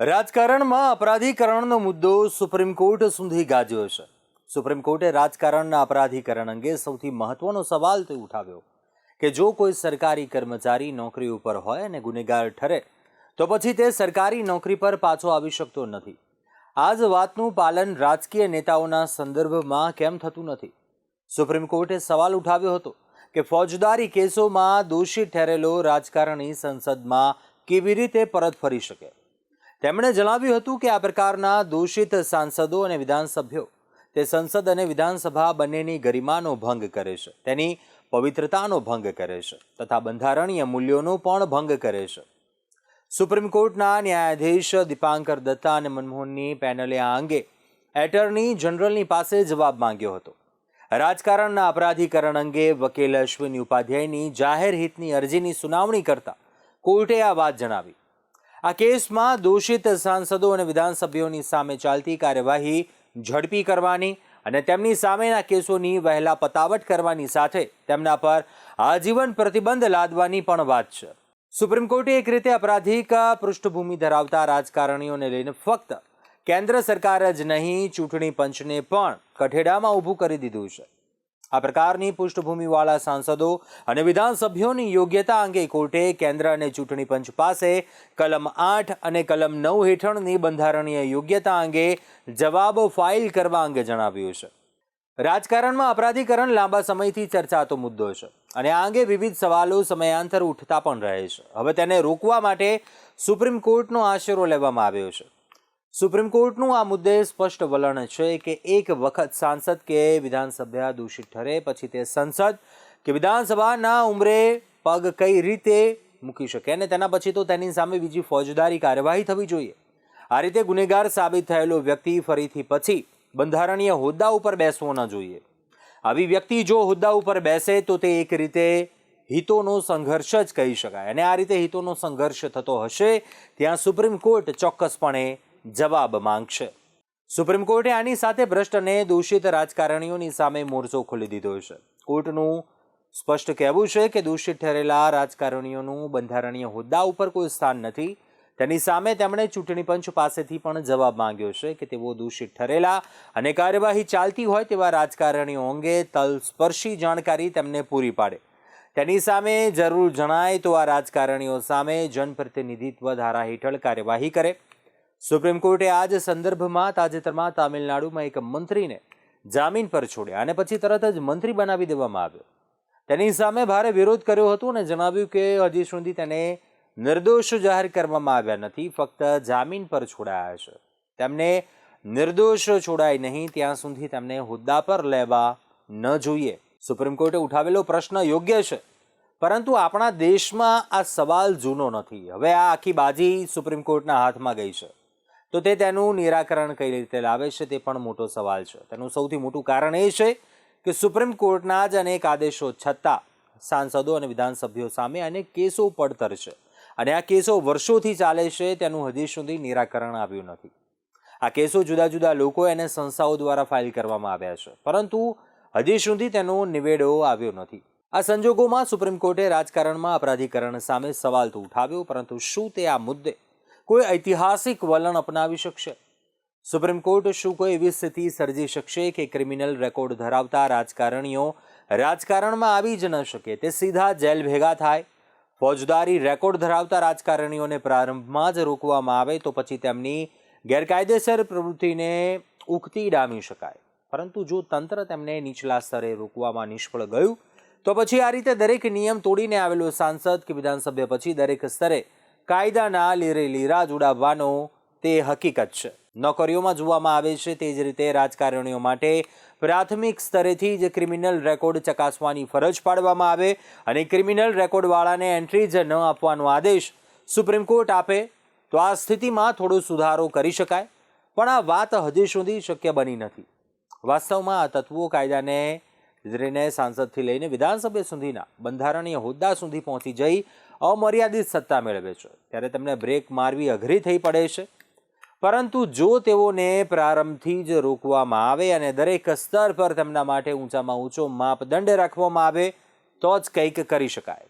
રાજકારણમાં અપરાધીકરણનો મુદ્દો supreme court સુધી ગાજ્યો છે. સુપ્રીમ કોર્ટે રાજકારણના અપરાધીકરણ અંગે સૌથી મહત્વનો સવાલ તે ઉઠાવ્યો કે જો કોઈ સરકારી કર્મચારી નોકરી ઉપર હોય અને ગુનેગાર ઠરે, તો પછી તે સરકારી નોકરી પર પાછો આવી શકતો નથી. આ જ વાતનું પાલન રાજકીય નેતાઓના સંદર્ભમાં કેમ થતું નથી? સુપ્રીમ કોર્ટે સવાલ ઉઠાવ્યો હતો કે ફોજદારી કેસોમાં દોષી ઠેરેલો રાજકારણી સંસદમાં કેવી રીતે પરત ફરી શકે? તેમણે જણાવ્યું હતું કે આ પ્રકારના દૂષિત સાંસદો અને વિધાનસભ્યો તે સંસદ અને વિધાનસભા બંનેની ગરિમાનો ભંગ કરે છે, તેની પવિત્રતાનો ભંગ કરે છે તથા બંધારણીય મૂલ્યોનો પણ ભંગ કરે છે. સુપ્રીમ કોર્ટના ન્યાયાધીશ દીપાંકર દત્તા અને મનમોહનની પેનલે આ અંગે એટર્ની જનરલની પાસે જવાબ માંગ્યો હતો. રાજકારણના અપરાધીકરણ અંગે વકીલ અશ્વિની ઉપાધ્યાયની જાહેર હિતની અરજીની સુનાવણી કરતા કોર્ટે આ વાત જણાવી. આ કેસમાં દોષિત સાંસદો અને વિધાનસભ્યોની સામે ચાલતી કાર્યવાહી ઝડપી કરવાની અને તેમની સામેના કેસોની વહેલા પતાવટ કરવાની સાથે તેમના પર આજીવન પ્રતિબંધ લાદવાની પણ વાત છે. સુપ્રીમ કોર્ટે એક રીતે અપરાધિક પૃષ્ઠભૂમિ ધરાવતા રાજકારણીઓને લઈને ફક્ત કેન્દ્ર સરકાર જ નહીં, ચૂંટણી પંચને પણ કઠેડામાં ઊભું કરી દીધું છે. આ પ્રકારની પૃષ્ઠભૂમિવાળા સાંસદો અને વિધાનસભ્યોની યોગ્યતા અંગે કોર્ટે કેન્દ્ર અને ચૂંટણી પંચ પાસે કલમ આઠ અને કલમ નવ હેઠળની બંધારણીય યોગ્યતા અંગે જવાબો ફાઇલ કરવા અંગે જણાવ્યું છે. રાજકારણમાં અપરાધીકરણ લાંબા સમયથી ચર્ચાતો મુદ્દો છે અને આ અંગે વિવિધ સવાલો સમયાંતર ઉઠતા પણ રહે છે. હવે તેને રોકવા માટે સુપ્રીમ કોર્ટનો આશરો લેવામાં આવ્યો છે. સુપ્રીમ કોર્ટનું આ મુદ્દે સ્પષ્ટ વલણ છે કે એક વખત સાંસદ કે વિધાનસભા દૂષિત ઠરે, પછી તે સંસદ કે વિધાનસભાના ઉંમરે પગ કઈ રીતે મૂકી શકે અને તેના પછી તો તેની સામે બીજી ફોજદારી કાર્યવાહી થવી જોઈએ. આ રીતે ગુનેગાર સાબિત થયેલો વ્યક્તિ ફરીથી પછી બંધારણીય હોદ્દા ઉપર બેસવો ન જોઈએ. આવી વ્યક્તિ જો હોદ્દા ઉપર બેસે તો તે એક રીતે હિતોનો સંઘર્ષ જ કહી શકાય અને આ રીતે હિતોનો સંઘર્ષ થતો હશે. ત્યાં સુપ્રીમ કોર્ટ ચોક્કસપણે જવાબ માંગશે. સુપ્રીમ કોર્ટે આની સાથે ભ્રષ્ટ અને દૂષિત રાજકારણીઓની સામે મોરચો ખોલી દીધો છે. કોર્ટનું સ્પષ્ટ કહેવું છે કે દૂષિત ઠરેલા રાજકારણીઓનું બંધારણીય હોદ્દા ઉપર કોઈ સ્થાન નથી. તેની સામે તેમણે ચૂંટણી પંચ પાસેથી પણ જવાબ માંગ્યો છે કે તેઓ દૂષિત ઠરેલા અને કાર્યવાહી ચાલતી હોય તેવા રાજકારણીઓ અંગે તલસ્પર્શી જાણકારી તેમને પૂરી પાડે. તેની સામે જરૂર જણાય તો આ રાજકારણીઓ સામે જનપ્રતિનિધિત્વ ધારા હેઠળ કાર્યવાહી કરે. સુપ્રીમ કોર્ટે આ જ સંદર્ભમાં તાજેતરમાં તામિલનાડુમાં એક મંત્રીને જામીન પર છોડ્યા અને પછી તરત જ મંત્રી બનાવી દેવામાં આવ્યો. તેની સામે ભારે વિરોધ કર્યો હતો અને જણાવ્યું કે હજી સુધી તેને નિર્દોષ જાહેર કરવામાં આવ્યા નથી, ફક્ત જામીન પર છોડાયા છે. તેમને નિર્દોષ છોડાય નહીં, ત્યાં સુધી તેમને હોદ્દા પર લેવા ન જોઈએ. સુપ્રીમ કોર્ટે ઉઠાવેલો પ્રશ્ન યોગ્ય છે, પરંતુ આપણા દેશમાં આ સવાલ જૂનો નથી. હવે આ આખી બાજી સુપ્રીમ કોર્ટના હાથમાં ગઈ છે. તો તે તેનું નિરાકરણ કઈ રીતે લાવે છે તે પણ મોટો સવાલ છે. તેનું સૌથી મોટું કારણ એ છે કે સુપ્રીમ કોર્ટના જ અનેક આદેશો છતાં સાંસદો અને વિધાનસભ્યો સામે અનેક કેસો પડતર છે. અને આ કેસો વર્ષોથી ચાલે છે તેનું હજી સુધી નિરાકરણ આવ્યું નથી. આ કેસો જુદા જુદા લોકો અને સંસ્થાઓ દ્વારા ફાઇલ કરવામાં આવ્યા છે. પરંતુ હજી સુધી તેનો નિવેડો આવ્યો નથી. આ સંજોગોમાં સુપ્રીમ કોર્ટે રાજકારણમાં અપરાધીકરણ સામે સવાલ તો ઉઠાવ્યો, પરંતુ શું તે આ મુદ્દે કોઈ ઐતિહાસિક વલણ અપનાવી શકશે? સુપ્રીમ કોર્ટ શું કોઈ એવી સ્થિતિ સર્જી શકશે કે ક્રિમિનલ રેકોર્ડ ધરાવતા રાજકારણીઓ રાજકારણમાં આવી જ ન શકે તે સીધા જેલ ભેગા થાય? ફોજદારી રેકોર્ડ ધરાવતા રાજકારણીઓને પ્રારંભમાં જ રોકવામાં આવે તો પછી તેમની ગેરકાયદેસર પ્રવૃત્તિને ઉકતી ડામી શકાય. પરંતુ જો તંત્ર તેમને નીચલા સ્તરે રોકવામાં નિષ્ફળ ગયું, તો પછી આ રીતે દરેક નિયમ તોડીને આવેલો સાંસદ કે વિધાનસભ્ય પછી દરેક સ્તરે કાયદાના લીરે લીરા ઉડાવવાનો તે હકીકત છે. નોકરીઓમાં જોવામાં આવે છે તે જ રીતે રાજકારણીઓ માટે પ્રાથમિક સ્તરેથી જ ક્રિમિનલ રેકોર્ડ ચકાસવાની ફરજ પાડવામાં આવે અને ક્રિમિનલ રેકોર્ડવાળાને એન્ટ્રી જ ન આપવાનો આદેશ સુપ્રીમ કોર્ટ આપે તો આ સ્થિતિમાં થોડો સુધારો કરી શકાય, પણ આ વાત હજી સુધી શક્ય બની નથી. વાસ્તવમાં આ તત્વો કાયદાને લઈને સાંસદથી લઈને વિધાનસભા સુધીના બંધારણીય હોદ્દા સુધી પહોંચી જઈ અમર્યાદિત સત્તા મેળવે છે. ત્યારે તેમને બ્રેક મારવી અઘરી થઈ પડે છે. પરંતુ જો તેઓને પ્રારંભથી જ રોકવામાં આવે અને દરેક સ્તર પર તેમના માટે ઊંચામાં ઊંચો માપદંડ રાખવામાં આવે, તો જ કંઈક કરી શકાય.